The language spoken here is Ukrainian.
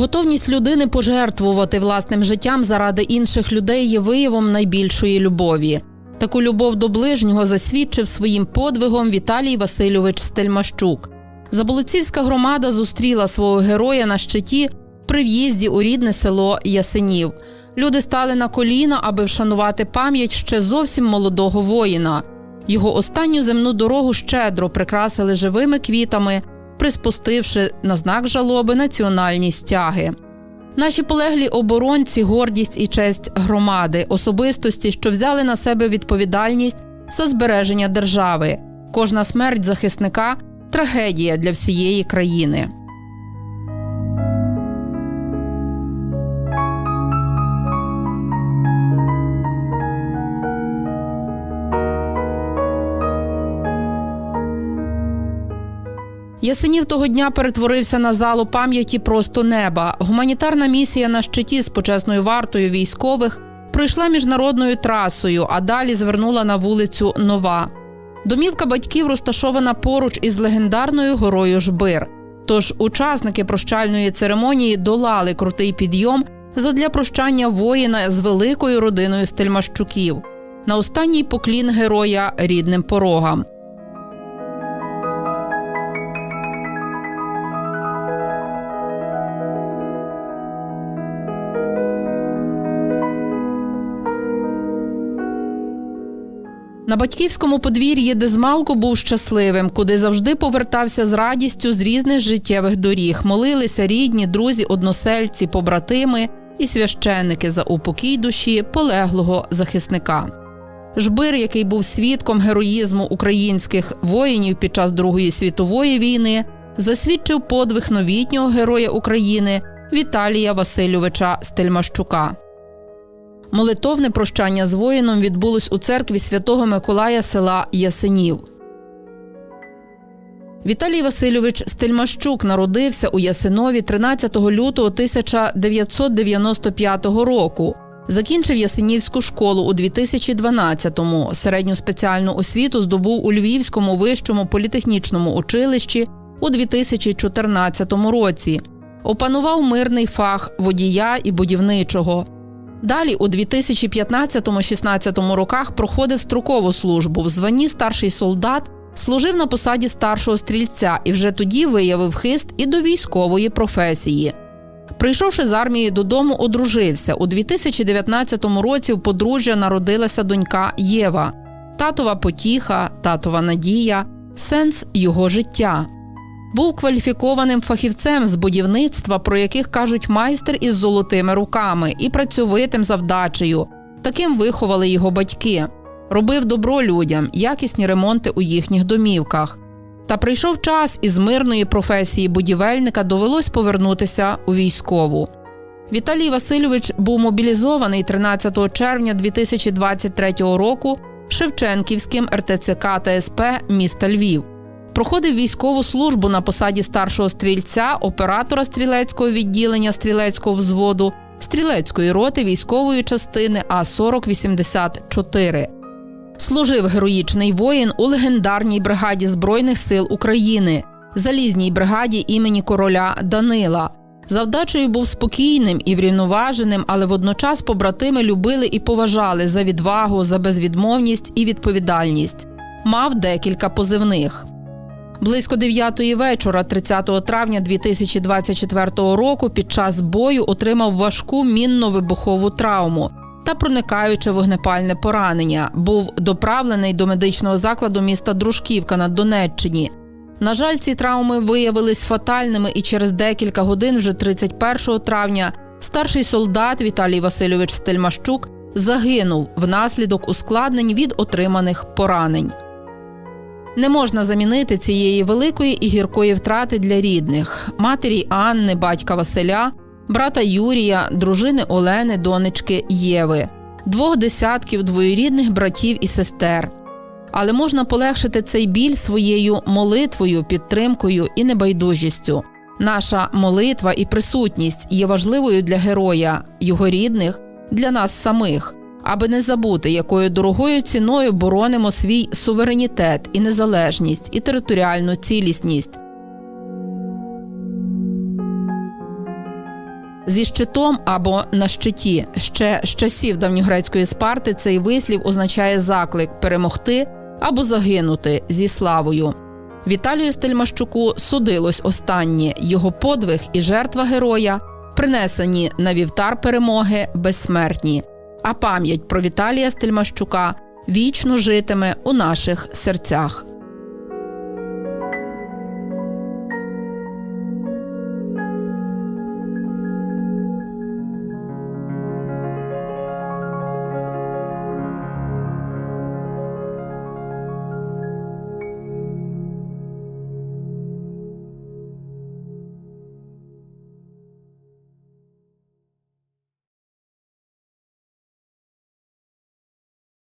Готовність людини пожертвувати власним життям заради інших людей є виявом найбільшої любові. Таку любов до ближнього засвідчив своїм подвигом Віталій Васильович Стельмащук. Заболоцівська громада зустріла свого героя на щиті при в'їзді у рідне село Ясенів. Люди стали на коліна, аби вшанувати пам'ять ще зовсім молодого воїна. Його останню земну дорогу щедро прикрасили живими квітами, приспустивши на знак жалоби національні стяги. Наші полеглі оборонці, гордість і честь громади, особистості, що взяли на себе відповідальність за збереження держави. Кожна смерть захисника трагедія для всієї країни. Ясенів того дня перетворився на залу пам'яті просто неба. Гуманітарна місія на щиті з почесною вартою військових пройшла міжнародною трасою, а далі звернула на вулицю Нова. Домівка батьків розташована поруч із легендарною горою Жбир. Тож учасники прощальної церемонії долали крутий підйом задля прощання воїна з великою родиною Стельмащуків. На останній поклін героя рідним порогам. На батьківському подвір'ї Дезмалко був щасливим, куди завжди повертався з радістю з різних життєвих доріг. Молилися рідні, друзі, односельці, побратими і священники за упокій душі полеглого захисника. Жбир, який був свідком героїзму українських воїнів під час Другої світової війни, засвідчив подвиг новітнього героя України Віталія Васильовича Стельмащука. Молитовне прощання з воїном відбулось у церкві святого Миколая села Ясенів. Віталій Васильович Стельмащук народився у Ясинові 13 лютого 1995 року. Закінчив Ясенівську школу у 2012-му. Середню спеціальну освіту здобув у Львівському вищому політехнічному училищі у 2014 році. Опанував мирний фах водія і будівничого. Далі у 2015-16 роках проходив строкову службу в званні старший солдат, служив на посаді старшого стрільця і вже тоді виявив хист і до військової професії. Прийшовши з армії додому, одружився. У 2019 році у подружжя народилася донька Єва, татова потіха, татова надія, сенс його життя. Був кваліфікованим фахівцем з будівництва, про яких кажуть майстер із золотими руками і працьовитим завдачею. Таким виховали його батьки. Робив добро людям, якісні ремонти у їхніх домівках. Та прийшов час із мирної професії будівельника довелось повернутися у військову. Віталій Васильович був мобілізований 13 червня 2023 року Шевченківським РТЦК та СП міста Львів. Проходив військову службу на посаді старшого стрільця, оператора стрілецького відділення стрілецького взводу, стрілецької роти військової частини А 4084 Служив героїчний воїн у легендарній бригаді Збройних сил України, залізній бригаді імені короля Данила. Завдачею був спокійним і врівноваженим, але водночас побратими любили і поважали за відвагу, за безвідмовність і відповідальність. Мав декілька позивних. Близько 9 вечора, 30 травня 2024 року, під час бою отримав важку мінно-вибухову травму та проникаюче вогнепальне поранення. Був доправлений до медичного закладу міста Дружківка на Донеччині. На жаль, ці травми виявились фатальними, і через декілька годин, вже 31 травня, старший солдат Віталій Васильович Стельмащук загинув внаслідок ускладнень від отриманих поранень. Не можна замінити цієї великої і гіркої втрати для рідних матері Анни, батька Василя, брата Юрія, дружини Олени, донечки Єви, двох десятків двоюрідних братів і сестер. Але можна полегшити цей біль своєю молитвою, підтримкою і небайдужістю. Наша молитва і присутність є важливою для героя, його рідних, для нас самих аби не забути, якою дорогою ціною боронимо свій суверенітет і незалежність і територіальну цілісність. Зі щитом або на щиті ще з часів давньогрецької спарти цей вислів означає заклик перемогти або загинути зі славою. Віталію Стельмащуку судилось останнє його подвиг і жертва героя, принесені на вівтар перемоги безсмертні. А пам'ять про Віталія Стельмащука вічно житиме у наших серцях.